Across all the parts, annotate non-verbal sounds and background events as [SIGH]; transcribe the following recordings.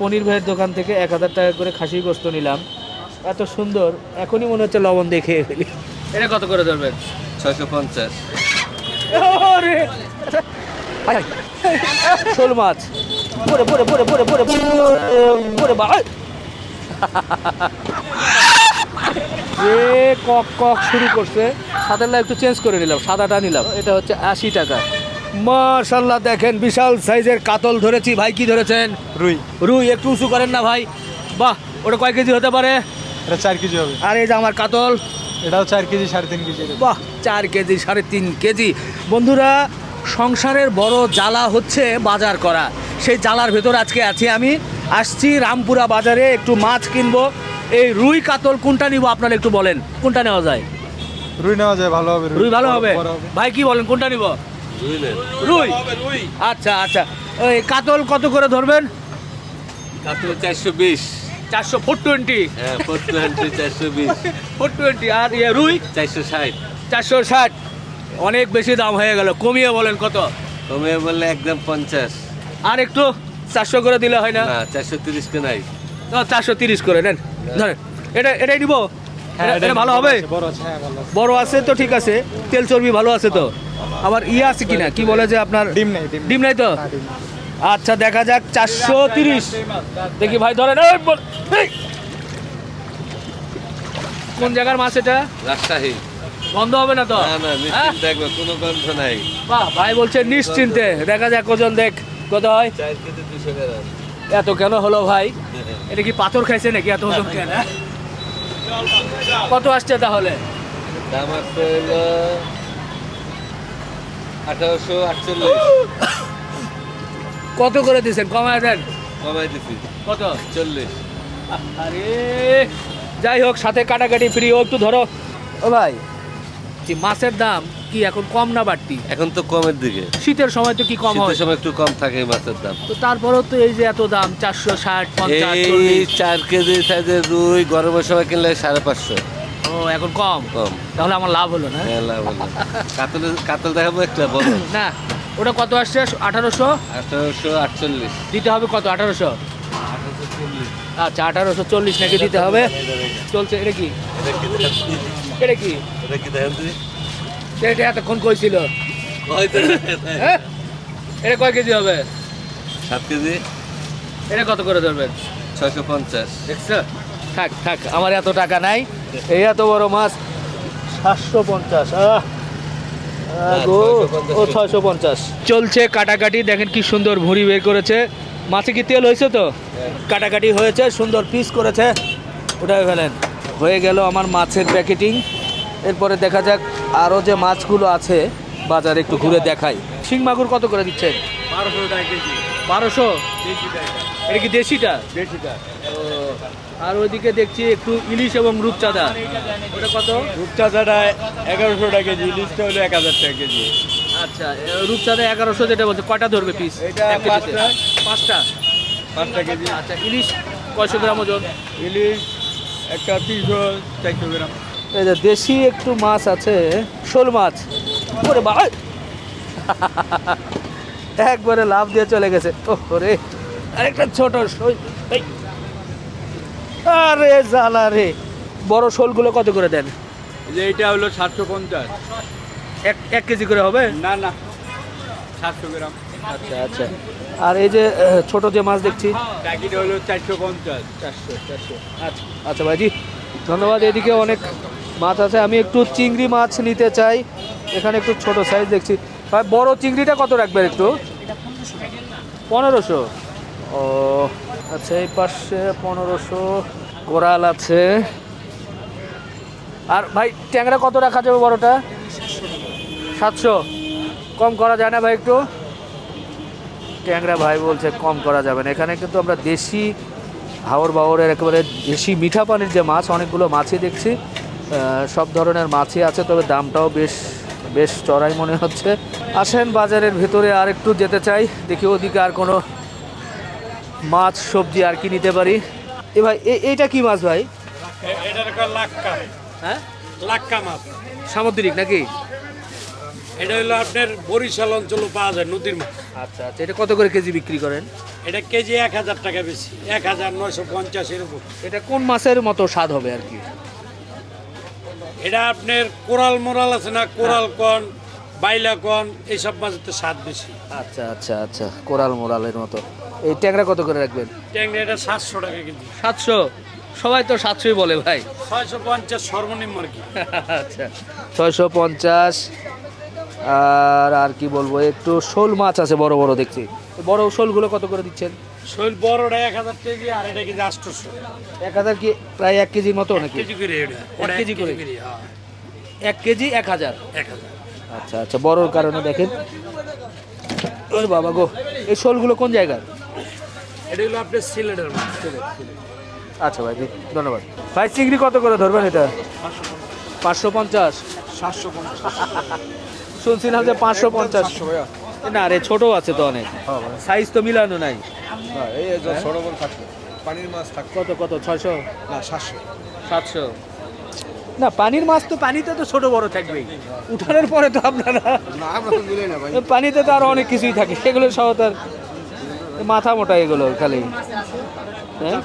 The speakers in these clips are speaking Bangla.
পনির ভাইয়ের দোকান থেকে এক হাজার টাকা করে খাসির গোস্ত নিলাম। এত সুন্দর এখনই মনে হচ্ছে লবণ দিয়ে খেয়ে ফেলি। এটা কত করে ধরবেন? ছয়শো পঞ্চাশ। ওরে! শোল মাছ। পরে পরে পরে পরে পরে পরে বা যে কক কক শুরু করছে। সাদাটা একটু চেঞ্জ করে নিলাম সাদাটা নিলাম। এটা হচ্ছে আশি টাকা। মাশাল্লাহ দেখেন বিশাল সাইজের কাতল ধরেছি। ভাই কি ধরেছেন? রুই। রুই একটু উঁচু করেন না ভাই। বাহ ওটা কয় কেজি হতে পারে? এটা চার কেজি হবে। আর এই যে আমার কাতল। এটাও চার কেজি সাড়ে তিন কেজি বাহ চার কেজি সাড়ে তিন কেজি। বন্ধুরা সংসারের বড় জ্বালা হচ্ছে বাজার করা। সেই জ্বালার ভেতর আজকে আছি আমি। আসছি রামপুরা বাজারে একটু মাছ কিনবো। এই রুই কাতল কোনটা নিব আপনারা একটু বলেন। কোনটা নেওয়া যায়? রুই নেওয়া যায় ভালো হবে রুই। ভালো হবে? হবে। ভাই কি বলেন কোনটা নিব? রুই? আচ্ছা আচ্ছা। ওই কাতল কত করে ধরবেন? চারশো বিশ। চারশো ফোর টোয়েন্টি হ্যাঁ ফোর টোয়েন্টি চারশো বিশ। [LAUGHS] ফোর টোয়েন্টি আর ইয়ে রুই? চারশো ষাট। চারশো ষাট। অনেক বেশি দাম হয়ে গেল। কমিয়ে বলেন কত? কমিয়ে বললে একদম পঞ্চাশ। আর একটু চারশো করে দিলে হয় না? না চারশো তিরিশ কে নাই। চারশো তিরিশ করে নেন। ধরেন এটা এটাই নিব? এটা- এটা ভালো হবে? বড় আছে হ্যাঁ ভালো আছে। বড় আছে তো ঠিক আছে। তেল চর্বি ভালো আছে তো? আবার ইয়ে আছে কিনা? কি বলে যে আপনার ডিম নেই ডিম নাই। তো? হ্যাঁ। আচ্ছা দেখা যাক চারশো তিরিশ। দেখি ভাই ধরেন! কোন জায়গার মাছ এটা? রাজশাহী। বন্ধ হবে না তো? না না হ্যাঁ? নিশ্চিত দেখব কোনো গন্ধ নাই। বাহ ভাই বলছে নিশ্চিন্তে। দেখা যাক ওজন দেখ কত হয়? এত কেন হলো ভাই? [LAUGHS] এটা কি পাথর খাইছে নাকি? এত ওজন কেন? কত আসছে তাহলে? দাম আসছে হলো আঠারোশো আটচল্লিশ। [COUGHS] কত করে দিয়েছেন? কমায় দেন। কমায় দিছি। কত? চল্লিশ। আরে যাই হোক সাথে কাটাকাটি ফ্রি হোক একটু ধরো। ও ভাই কি মাছের দাম? কি এখন কম না বাড়তি? এখন তো কমের দিকে। শীতের সময় তো কি কম হয়? শীতের সময় একটু কম থাকে মাছের দাম। তো তারপরেও তো এই যে এত দাম চারশো ষাট পঞ্চাশ এই চার কেজি সাইজের রুই গরমের সময় কিনলে সাড়ে পাঁচশো। ও এখন কম? কম। তাহলে আমার লাভ হলো না? হ্যাঁ লাভ হলো। কাতল কাতল দেখাবো একটা বলো না ওটা কত আসছে? আঠারোশো? আঠারোশো আটচল্লিশ। দিতে হবে কত? আঠারোশো? আচ্ছা আঠারোশো চল্লিশ নাকি দিতে হবে? চলছে এটা কি? এটা কি? এটা কি? এটা এতক্ষণ কইছিল। হ্যাঁ? এটা কয় কেজি হবে? সাত কেজি। এটা কত করে ধরবেন? ছয়শো পঞ্চাশ। দেখছ? থাক থাক আমার এত টাকা নাই। এই এত বড় মাছ সাতশো পঞ্চাশ। ও ছয়শো পঞ্চাশ। চলছে কাটাকাটি দেখেন কি সুন্দর ভুঁড়ি বের করেছে। মাছে কি তেল হয়েছে তো? কাটাকাটি হয়েছে সুন্দর পিস করেছে। ওটাই ফেলেন। হয়ে গেল আমার মাছের প্যাকেটিং। এরপরে দেখা যাক আরও যে মাছগুলো আছে বাজারে একটু ঘুরে দেখাই। শিং মাগুর কত করে দিচ্ছেন? বারোশো এটা। কি দেশিটা? ও, আর ওইদিকে দেখছি একটু ইলিশ এবং রূপচাঁদা। ওটা কত? রূপচাঁদাটা এগারোশো টাকা কেজি ইলিশটা হলো এক হাজার টাকা কেজি। আচ্ছা রূপচাঁদা এগারোশো যেটা বলছে কয়টা ধরবে পিস এটা পাঁচটা। পাঁচটা? পাঁচটা কেজি। আচ্ছা ইলিশ কয়শো গ্রাম ওজন? ইলিশ একটা তিনশো চারশো গ্রাম। এই যে দেশি একটু মাছ আছে শোল মাছ। ওরে বা একবারে লাভ দিয়ে চলে গেছে। ও রে আরেকটা ছোট শোল। আরে জ্বালা রে। বড় শোলগুলো কত করে দেন? যে এইটা হলো সাতশো পঞ্চাশ। এক এক কেজি করে হবে? না না। সাতশো গ্রাম। আচ্ছা আচ্ছা। আর এই যে ছোট যে মাছ দেখছি। প্যাকেট হলো চারশো পঞ্চাশ। চারশো চারশো। আচ্ছা আচ্ছা ভাইজি। ধন্যবাদ, এদিকে অনেক মাছ আছে। আমি একটু চিংড়ি মাছ নিতে চাই। এখানে একটু ছোট সাইজ দেখছি। ভাই, বড় চিংড়িটা কত রাখবেন একটু? পনেরোশো। ও আচ্ছা এই পাশে পনেরোশো। কোরাল আছে। আর ভাই, ট্যাংরা কত রাখা যাবে বড়টা? সাতশো। কম করা যায় না ভাই একটু? ট্যাংরা ভাই বলছে কম করা যাবে না। এখানে কিন্তু আমরা দেশি হাওর বাওরের একেবারে দেশি মিঠা পানির যে মাছ অনেকগুলো মাছই দেখছি। সব ধরনের মাছই আছে তবে দামটাও বেশ বেশ চড়াই মনে হচ্ছে। আসেন বাজারের ভেতরে আর একটু যেতে চাই দেখি ওদিকে আর কোনো মাছ সবজি আর কি নিতে পারি। এ ভাই এইটা কি মাছ ভাই? হ্যাঁ? লাক্কা মাছ। সামুদ্রিক নাকি? এটা হলো আপনার বরিশাল অঞ্চলে পাওয়া যায় নদীর মাছ। আচ্ছা আচ্ছা এটা কত করে কেজি বিক্রি করেন? এটা কেজি এক হাজার টাকা বেশি। এক হাজার নয়শো পঞ্চাশ এরকম এটা কোন মাছের মতো স্বাদ হবে আর কি? এটা আপনার কোরাল মোরাল আছে না কোরাল কন বাইলা কন এইসব মাছের তো স্বাদ বেশি। আচ্ছা আচ্ছা আচ্ছা কোরাল মোরালের মতো। এই ট্যাংরা কত করে রাখবেন? ট্যাংরা এটা সাতশো টাকা কেজি। সাতশো? সবাই তো সাতশোই বলে ভাই। ছয়শো পঞ্চাশ সর্বনিম্ন আর কি। আচ্ছা ছয়শো পঞ্চাশ। আর আর কি বলব একটু শোল মাছ আছে বড় বড় দেখছি। বড় শোলগুলো কত করে দিচ্ছেন? শৈল বড়টা এক হাজার কেজি আর এটা কেজি আটশোশো। এক হাজার কি প্রায় এক কেজির মতো নাকি? কেজি করে এক কেজি করে? হ্যাঁ। এক কেজি এক হাজার? এক হাজার। আচ্ছা আচ্ছা বড়র কারণে দেখেন। ওরে বাবা গো এই শোলগুলো কোন জায়গার? এটা হলো আপনার সিলেটের আচ্ছা ভাই ধন্যবাদ। ভাই চিংড়ি কত করে ধরবেন এটা? পাঁচশো পঞ্চাশ। সাতশো পঞ্চাশ। শুনছিলাম যে পাঁচশো পঞ্চাশ। না রে ছোট আছে তো অনেক। সাইজ তো মিলানো নাই। এই ছোট বড় থাকবে পানির মাছ থাকবে কত কত ছয়শো? না সাতশো। সাতশো? না পানির মাছ তো পানিতে তো ছোট বড় থাকবেই। উঠানোর পরে তো আপনারা পানিতে তো আরও অনেক কিছুই থাকে। সেগুলো সহ তার মাথা মোটা এগুলো খালি। হ্যাঁ?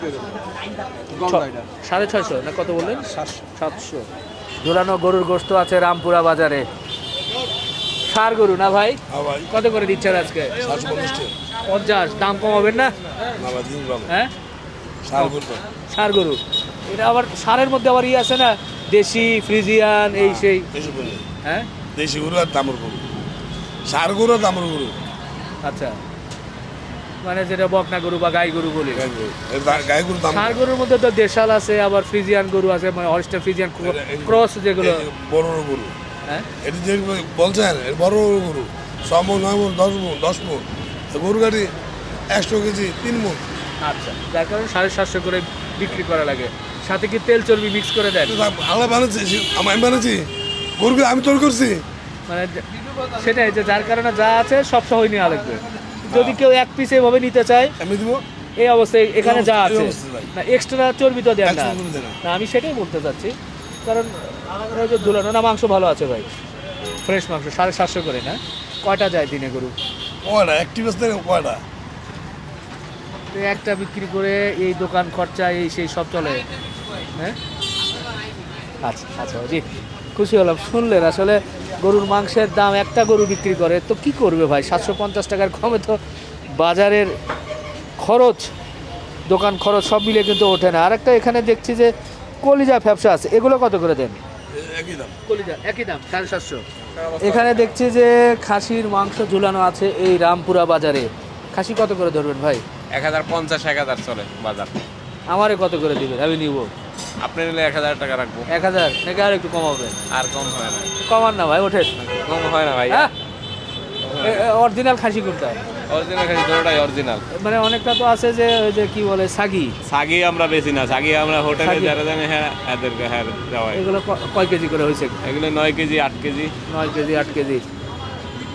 সাড়ে ছয়শো? না কত বললেন? সাতশো। ঝোলানো গরুর গোস্ত আছে রামপুরা বাজারে। সার গরু না ভাই? কত করে দিচ্ছেন আজকে? পঞ্চাশ। দাম কমাবেন না? হ্যাঁ? সার গরু এটা আবার সারের মধ্যে আবার ইয়ে আছে না? দেশি ফ্রিজিয়ান এই সেই। হ্যাঁ? দেশি গরু আর দামর গরু। সার গরু আর দামর গরু। আচ্ছা। মানে যেটা বকনা গরু বা গাই গরু বলি। গাই গরু। সার গরুর মধ্যে তো দেশাল আছে আবার ফ্রিজিয়ান গরু আছে মানে হলস্টার ফ্রিজিয়ান ক্রস যেগুলো। বড় গরু। এটি যে বলছেন এর বড় বড় গরু। ছ মন নয় মন দশ মন দশ মন। গরু গাড়ি একশো কেজি তিন মন। আচ্ছা যার কারণে সাড়ে সাতশো করে বিক্রি করা লাগে। সাথে কি তেল চর্বি মিক্স করে দেয় আল্লাহ বানাচ্ছি আমি বানাচ্ছি গরুকে আমি তৈরি করছি। মানে সেটাই যে যার কারণে যা আছে সব সহই নেওয়া লাগবে। যদি কেউ এক পিস এভাবে নিতে চায় আমি দিব। এই অবস্থায় এখানে যা আছে। না এক্সট্রা চর্বি তো দেন না। না আমি সেটাই বলতে চাচ্ছি। কারণ ওই যে দুলানো না মাংস ভালো আছে ভাই। ফ্রেশ মাংস সাড়ে সাতশো করে না? কয়টা যায় দিনে গরু? কয়টা? একটি বেসতে কয়টা? তো একটা বিক্রি করে এই দোকান খরচা এই সেই সব চলে। হ্যাঁ? আচ্ছা আচ্ছা জি। খুশি হলাম শুনলেন। আসলে গরুর মাংসের দাম একটা গরু বিক্রি করে তো কি করবে ভাই? সাতশো পঞ্চাশ টাকার কমে তো বাজারের খরচ দোকান খরচ সব মিলিয়ে কিন্তু ওঠে না। আর একটা এখানে দেখছি যে কলিজা ব্যবসা আছে এগুলো কত করে দেন? একই দাম। কলিজা একই দাম সাড়ে সাতশো। এখানে দেখছি যে খাসির মাংস ঝুলানো আছে এই রামপুরা বাজারে। খাসি কত করে ধরবেন ভাই? এক হাজার পঞ্চাশ এক হাজার চলে বাজার। আমারে কত করে দিবেন? আমি নিব। আপনি নিলে এক হাজার টাকা রাখব। এক হাজার? নাকি আর একটু কমাবেন? আর কম হয় না। কমান না ভাই ওঠেন। কম হয় না ভাই। হ্যাঁ? অরিজিনাল খাসি কোনটা? অরিজিনাল খাসি দুটোটাই অরিজিনাল মানে অনেকটা তো আছে যে ওই যে কি বলে সাগি? সাগি আমরা বেশি না সাগি আমরা হোটেলে যারা জানে হ্যাঁ এদেরকে হ্যাঁ দেওয়া এগুলো কয় কেজি করে হয়েছে? এগুলো নয় কেজি আট কেজি। নয় কেজি আট কেজি।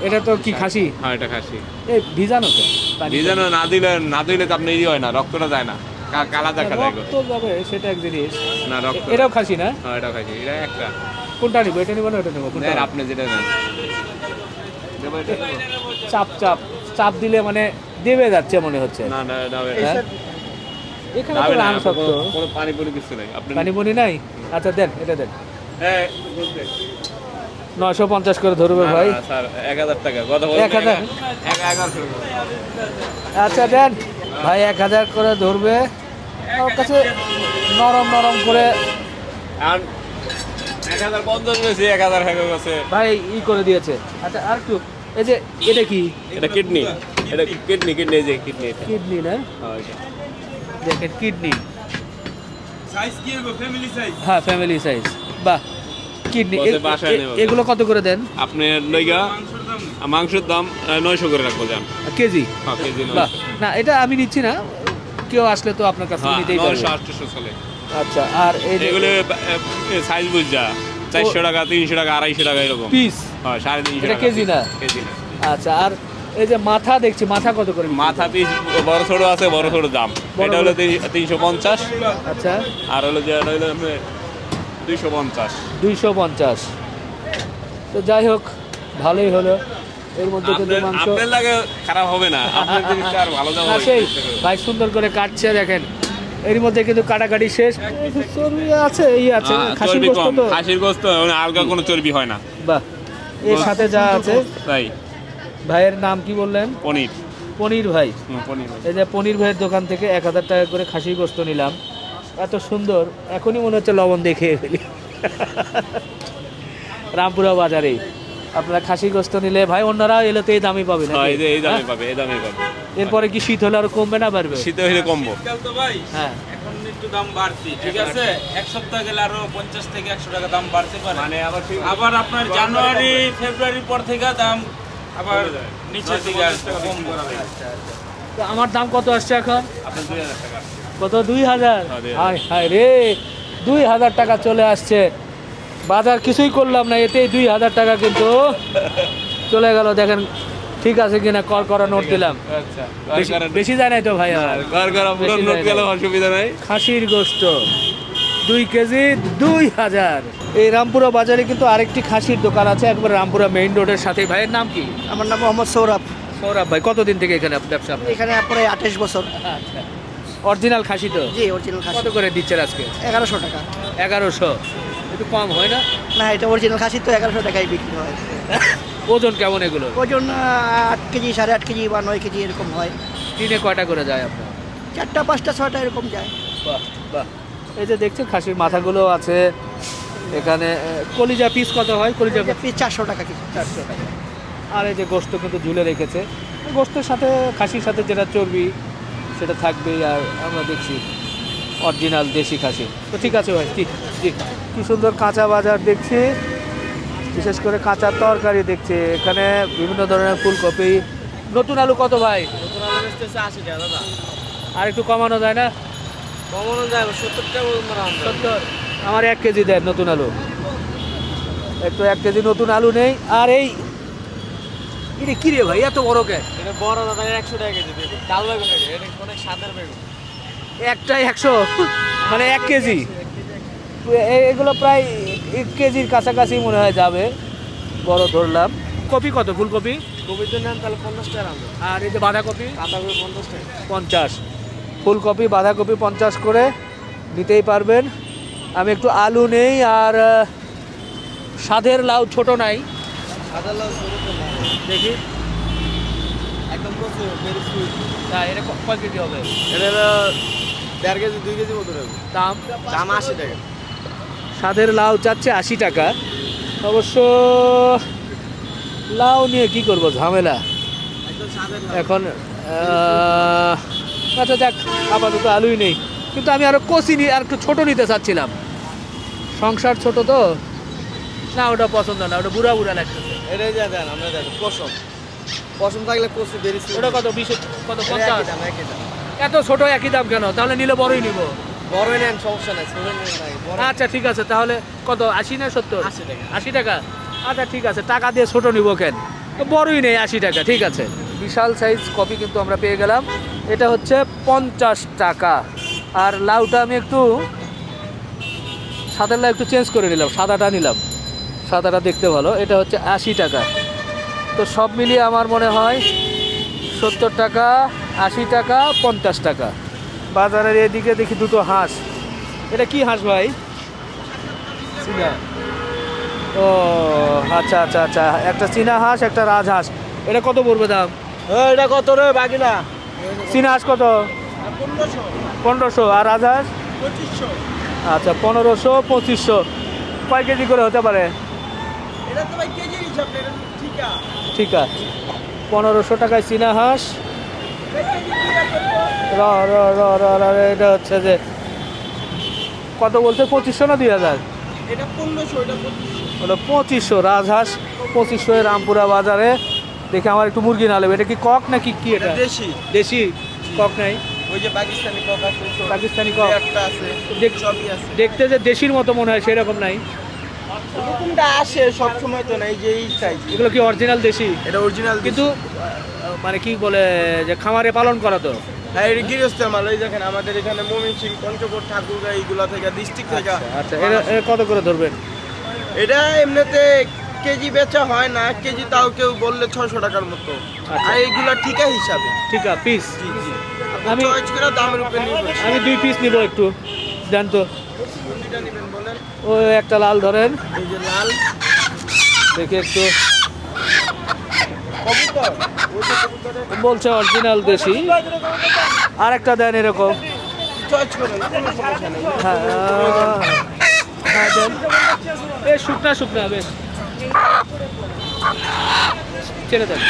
এটা তো কি খাসি? হ্যাঁ এটা খাসি। এই ভিজানো তো। ভিজানো না দিলে না দিলে তো আপনি ই হয় না রক্তটা যায় না। কালা দেখা যায়। রক্ত যাবে সেটা এক জিনিস। না রক্ত এটাও খাসি না? হ্যাঁ এটা খাসি এটা একটা। কোনটা নিবো এটা নিবো না ওটা নিবো কোনটা? আপনি যেটা নেন। এটা চাপ চাপ। চাপ দিলে মানে দেবে যাচ্ছে মনে হচ্ছে। না না না? এখানে তো রান শক্ত। কোনো- কোনো পানি পুনি কিছু নেই। পানি নাই? আচ্ছা দেন এটা দেন। হ্যাঁ নয়শো পঞ্চাশ করে ধরবে ভাই। এক হাজার টাকা। কথা এক হাজার? আচ্ছা দেন। ভাই এক হাজার করে ধরবে। আমার কাছে নরম নরম করে আর এক হাজার পঞ্চাশ এক হাজার ভাই ই করে দিয়েছে। আচ্ছা আর একটু এই যে এটা কি? এটা কিডনি। এটা কিডনি কিডনি যে কিডনি কিডনি না? হ্যাঁ, দেখেন কিডনি। সাইজ কি হবে? ফ্যামিলি সাইজ হ্যাঁ ফ্যামিলি সাইজ বাহ কিডনি। এগুলো কত করে দেন? আপনার লইগা মাংসের দাম? নয়শো করে রাখব যান। কেজি? হ্যাঁ বাহ না এটা আমি নিচ্ছি না। কেউ আসলে তো আপনার কাছে থেকে হ্যাঁ নিতেই পারবে। চলে। আচ্ছা আর এই এগুলো সাইজ বুঝ যা। চারশো টাকা তিনশো টাকা আড়াইশো টাকা এরকম। পিস হ্যাঁ সাড়ে তিনশো টাকা কেজি না? কেজি না। আচ্ছা আর এই যে মাথা দেখছি মাথা কত করে মাথা পিস বড় ছোট আছে বড় ছোট দাম। এটা হলো তিনশো পঞ্চাশ। আচ্ছা। আর হলো যে হলো দুইশো পঞ্চাশ। দুইশো পঞ্চাশ। তো যাই হোক ভালোই হলো। এর মধ্যে কিন্তু মাংস আপনার লাগে খারাপ হবে না। আপনার জিনিসটা আর ভালো [LAUGHS] যাবে সেই ভাই সুন্দর করে কাটছে দেখেন। এর মধ্যে কিন্তু কাটাকাটি শেষ। চর্বি আছে এই আছে খাসির চর্বি গোস্ত তো। খাসির গোস্ত মানে আলগা কোনো চর্বি হয় না। বাহ এর সাথে যা আছে। তাই। ভাইয়ের নাম কি বললেন? পনির। পনির ভাই। এই যে পনির ভাইয়ের দোকান থেকে এক হাজার টাকা করে খাসির গোস্ত নিলাম। এত সুন্দর এখনই মনে হচ্ছে লবণ দেখে ফেলি। রামপুরা বাজারে আপনারা খাসি গোস্ত নিলে ভাই অন্যরা এলে তো এই দামই পাবে না হ্যাঁ, এই যে এই দামে পাবে এই দামে পাবে। এরপরে কি শীত হলে আর কমবে না পারবে শীতে হইলে কমবো। তো ভাই হ্যাঁ। এখন একটু দাম বাড়তি ঠিক আছে? এক সপ্তাহ গেলে আরও পঞ্চাশ থেকে একশো টাকা দাম বাড়তে পারে। মানে আবার আবার আপনার জানুয়ারি ফেব্রুয়ারির পর থেকে দাম আবার নিচের দিকে আসবে কমবে। তো আমার দাম কত আসছে এখন? কত? দুই হাজার? হ্যাঁ, দুই হাজার। হায় হায় রে দুই হাজার টাকা চলে আসছে। বাজার কিছুই করলাম না এতেই দুই হাজার টাকা কিন্তু চলে গেল দেখেন ঠিক আছে কিনা কর করা নোট দিলাম। আচ্ছা বেশি- যায় নাই তো ভাই। অসুবিধা নাই। খাসির গোস্ত দুই কেজি দুই হাজার। এই রামপুরা বাজারে কিন্তু আরেকটি খাসির দোকান আছে একবার রামপুরা মেইন রোডের সাথে। ভাইয়ের নাম কি? আমার নাম মোহাম্মদ সৌরভ। সৌরভ ভাই কতদিন থেকে এখানে ব্যবসা এখানে প্রায় আঠাশ বছর। আচ্ছা। অরিজিনাল খাসি তো? জি অরিজিনাল খাসি। কত করে দিচ্ছেন আজকে? এগারোশো টাকা। এগারোশো। একটু কম হয় না? না এটা অরিজিনাল খাসি তো এগারোশো টাকায় বিক্রি হয়। ওজন কেমন এগুলো? ওজন আট কেজি সাড়ে আট কেজি বা নয় কেজি এরকম হয়। দিনে কয়টা করে যায় আপনার? চারটা পাঁচটা ছয়টা এরকম যায়। বাহ বাহ। এই যে দেখছেন খাসির মাথাগুলো আছে। এখানে কলিজা পিস কত হয়? কলিজা পিস চারশো টাকা কেজি। চারশো টাকা। আর এই যে গোস্ত কিন্তু ঝুলে রেখেছে। গোস্তের সাথে খাসির সাথে যেটা চর্বি সেটা থাকবেই আর আমরা দেখছি অরিজিনাল দেশি খাসি। তো ঠিক আছে ভাই ঠিক ঠিক কি সুন্দর কাঁচা বাজার দেখছি বিশেষ করে কাঁচা তরকারি দেখছি। এখানে বিভিন্ন ধরনের ফুলকপি। নতুন আলু কত ভাই? আশি টাকা দাদা। আর একটু কমানো যায় না? কমানো যায় সত্তর টাকা সত্তর। আমার এক কেজি দেন নতুন আলু। একটু এক কেজি নতুন আলু নেই। আর এই এটা কি রে ভাই এত বড় কে? এটা বড় দাদা একশো টাকা কেজি দেবে। ডাল বেগুন এটা অনেক স্বাদের বেগুন? একটাই একশো মানে এক কেজি। এগুলো প্রায় এক কেজির কাছাকাছি মনে হয় যাবে বড় ধরলাম। কপি কত ফুলকপি? কবির জন্য তাহলে পঞ্চাশ টাকা আর এই যে বাঁধাকপি? কাঁচা কপি পঞ্চাশ টাকা। পঞ্চাশ। ফুলকপি বাঁধাকপি পঞ্চাশ করে নিতেই পারবেন। আমি একটু আলু নেই আর সাধের লাউ ছোট নাই। সাদা লাল ছোটো তো দেখি এটা কয় কেজি হবে? এটা হলো দেড় কেজি দুই কেজি মতো দাম? দাম আশি টাকা। সাধের লাউ চাচ্ছে আশি টাকা। অবশ্য লাউ নিয়ে কি করব ঝামেলা? এখন আচ্ছা যাক আপাতত আলুই নেই। কিন্তু আমি আরও কচি নিয়ে আর একটু ছোট নিতে চাচ্ছিলাম। সংসার ছোট তো? না ওটা পছন্দ না ওটা বুড়া বুড়া লাগতেছে। এটাই যা দেন আমরা দেন পশম। পশম থাকলে কচু ভেরি সুইট ওটা কত বিশ কত পঞ্চাশ? এত ছোট একই দাম কেন? তাহলে নিলে বড়ই নিব। বড় নেন সমস্যা নাই আচ্ছা ঠিক আছে তাহলে কত আশি না সত্তর? 80 টাকা। আশি টাকা? আচ্ছা ঠিক আছে টাকা দিয়ে ছোট নিব কেন? বড়ই নেই আশি টাকা ঠিক আছে। বিশাল সাইজ কপি কিন্তু আমরা পেয়ে গেলাম। এটা হচ্ছে পঞ্চাশ টাকা। আর লাউটা আমি একটু সাদার লাউ একটু চেঞ্জ করে নিলাম সাদাটা নিলাম। সাদাটা দেখতে ভালো এটা হচ্ছে আশি টাকা। তো সব মিলিয়ে আমার মনে হয় সত্তর টাকা আশি টাকা পঞ্চাশ টাকা। বাজারের এদিকে দেখি দুটো হাঁস। এটা কি হাঁস ভাই? চীনা। ও আচ্ছা আচ্ছা আচ্ছা। একটা চীনা হাঁস একটা রাজহাঁস এটা কত পড়বে দাম? এটা কত রে বাকি না চীনা হাঁস কত? পনেরোশো। আর রাজহাঁস আচ্ছা পনেরোশো পঁচিশশো। কয় কেজি করে হতে পারে? এটা তো ভাই কেজি হিসাব এটা ঠিক আছে। পনেরোশো টাকায় চীনা হাঁস। এটা হচ্ছে যে কত বলছে? পঁচিশশো না দুই হাজার? এটা পঁচিশশো। রাজহাঁস পঁচিশশো রামপুরা বাজারে। দেখে আমার একটু মুরগি নালে এটা কি কক নাকি কি এটা? দেশি। দেশি কক নাই? ওই যে পাকিস্তানি কক আছে পাকিস্তানি কক। একটা আছে। দেখতে যে দেশির মতো মনে হয় সেরকম নাই। এরকমটা আসে সব সময় তো না এই যে এই সাইজ এগুলো কি অরিজিনাল দেশি? এটা অরিজিনাল কিন্তু মানে কি বলে যে খামারে পালন করা তো? হ্যাঁ এটা গৃহস্থের মাল। এই দেখেন আমাদের এখানে মমিন সিং পঞ্চকোট ঠাকুরগাঁ এইগুলা থেকে ডিস্ট্রিক্ট থেকে আচ্ছা এটা এটা কত করে ধরবেন? এটা এমনিতে কেজি বেচা হয় না কেজি তাও কেউ বললে ছশো টাকার মতো। আচ্ছা। আর এইগুলো ঠিকা হিসাবে। ঠিক পিস আমি দামের উপরে আমি দুই পিস নিব একটু। দেন তো। কোনটা নেবেন বলেন। ও একটা লাল ধরেন। লাল। দেখে একটু। ওই বলছে অরিজিনাল দেশি। আর একটা দেন এরকম। হ্যাঁ হ্যাঁ দেন। বেশ শুকনা শুকনা বেশ। ছেড়ে দেন।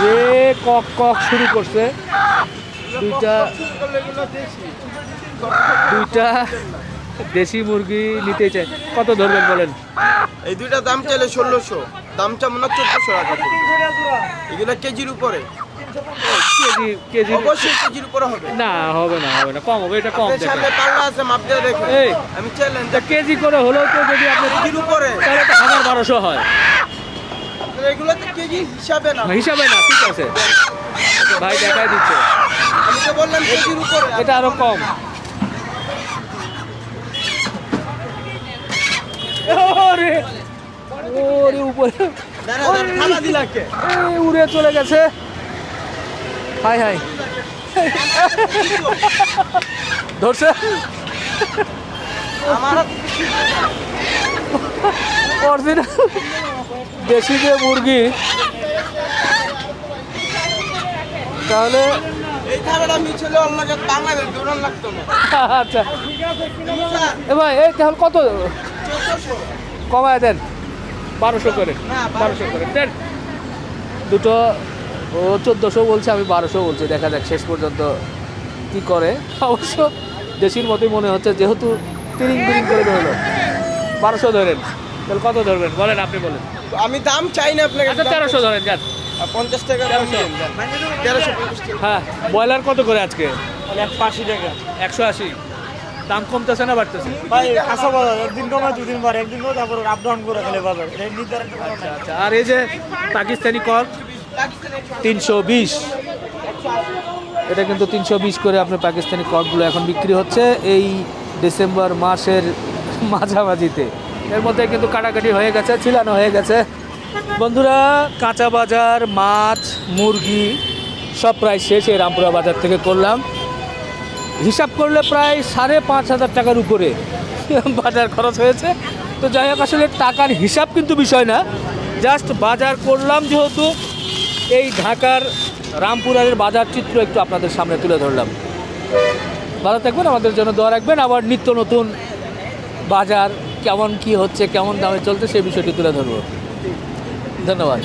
যে কক কক শুরু করছে। দুইটা দুইটা দেশি মুরগি নিতে চাই। কত ধরবেন বলেন? এই দুইটা দাম চাইলে ষোলোশো। দামটা মনে হয় চোদ্দশো টাকা এগুলো কেজির উপরে। কেজি কেজি অবশ্যই কেজির উপরে হবে। না হবে না হবে না। কম হবে এটা কম আপনার দেখেন। সামনে পাল্লা আছে মাপ দিয়ে দেখেন। এই। আমি চাইলেন তা কেজি করে হলেও তো যদি আপনি কেজির উপরে। তাহলে তো হাজার বারোশো হয়। এগুলো তো কেজি হিসাবে না। হিসাবে না ঠিক আছে। ভাই দেখাই দিচ্ছে। এটা আরও কম। ওরে ওরে উপরে। উড়ে চলে গেছে। High high. ধরছে। অরিজিনাল। দেশি যে মুরগি তাহলে আচ্ছা। এ ভাই এই তাহলে কত? কমায় দেন। বারোশো করে। বারোশো করে। দেন। দুটো ও চোদ্দোশো বলছে আমি বারোশো বলছি। দেখা যাক শেষ পর্যন্ত কি করে। অবশ্য দেশির মতোই মনে হচ্ছে যেহেতু তিরিং বিরিং করে ধরলো। বারোশো ধরেন। তাহলে কত ধরবেন? বলেন আপনি বলেন। আমি দাম চাই না আপনাকে। আচ্ছা তেরোশো ধরেন যান। পঞ্চাশ টাকা তেরোশো। হ্যাঁ ব্রয়লার কত করে আজকে? একশো আশি টাকা। একশো আশি। দাম কমতেছে না বাড়তেছে? ভাই কাঁচা বাজার একদিন কমায় দুদিন পর একদিন কমায় তারপর আপ ডাউন করে খেলে বাজার। এই নির্ধারণ আচ্ছা আর এই যে পাকিস্তানি কক তিনশো বিশ। এটা কিন্তু তিনশো বিশ করে আপনার পাকিস্তানি ককগুলো এখন বিক্রি হচ্ছে এই ডিসেম্বর মাসের মাঝামাঝিতে। এর মধ্যে কিন্তু কাটাকাটি হয়ে গেছে ছিলানো হয়ে গেছে। বন্ধুরা, কাঁচা বাজার, মাছ, মুরগি, সব প্রায় শেষ এই রামপুরা বাজার থেকে করলাম। হিসাব করলে প্রায় সাড়ে পাঁচ হাজার টাকার উপরে বাজার খরচ হয়েছে। তো যাই হোক, আসলে টাকার হিসাব কিন্তু বিষয় না। জাস্ট বাজার করলাম যেহেতু এই ঢাকার রামপুরারের বাজার চিত্র একটু আপনাদের সামনে তুলে ধরলাম। ভালো থাকবেন, আমাদের জন্য দোয়া রাখবেন। আবার নিত্য নতুন বাজার কেমন কি হচ্ছে, কেমন দামে চলছে, সেই বিষয়টি তুলে ধরবো। ধন্যবাদ